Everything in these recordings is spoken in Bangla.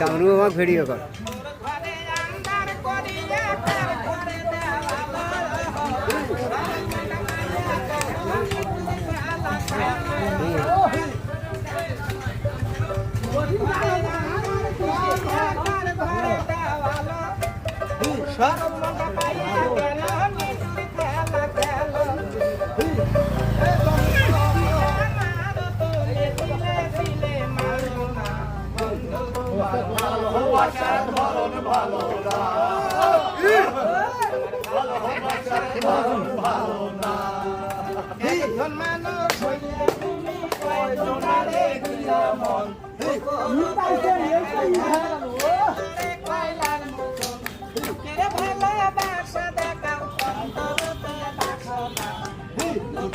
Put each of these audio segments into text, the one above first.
কামরু আমাকে ভিডিও কর। ভালো ভালো ভালো না মানুষ হইয়া তুমি কয় জোনারে গুলা মন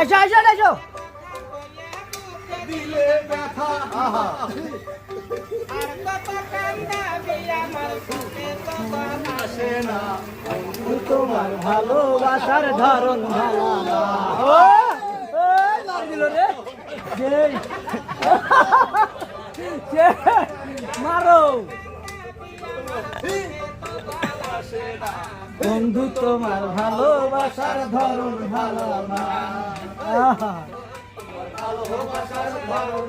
আচ্ছা আচ্ছা আচ্ছা দিলে ব্যথা আসে না তোমার ভালোবাসার ধরন ভালো না ও ওই মার দিল রে। সেই সে মারো। বন্ধু তোমার ভালোবাসার ধরন ভালো ভালোবাসার ধরন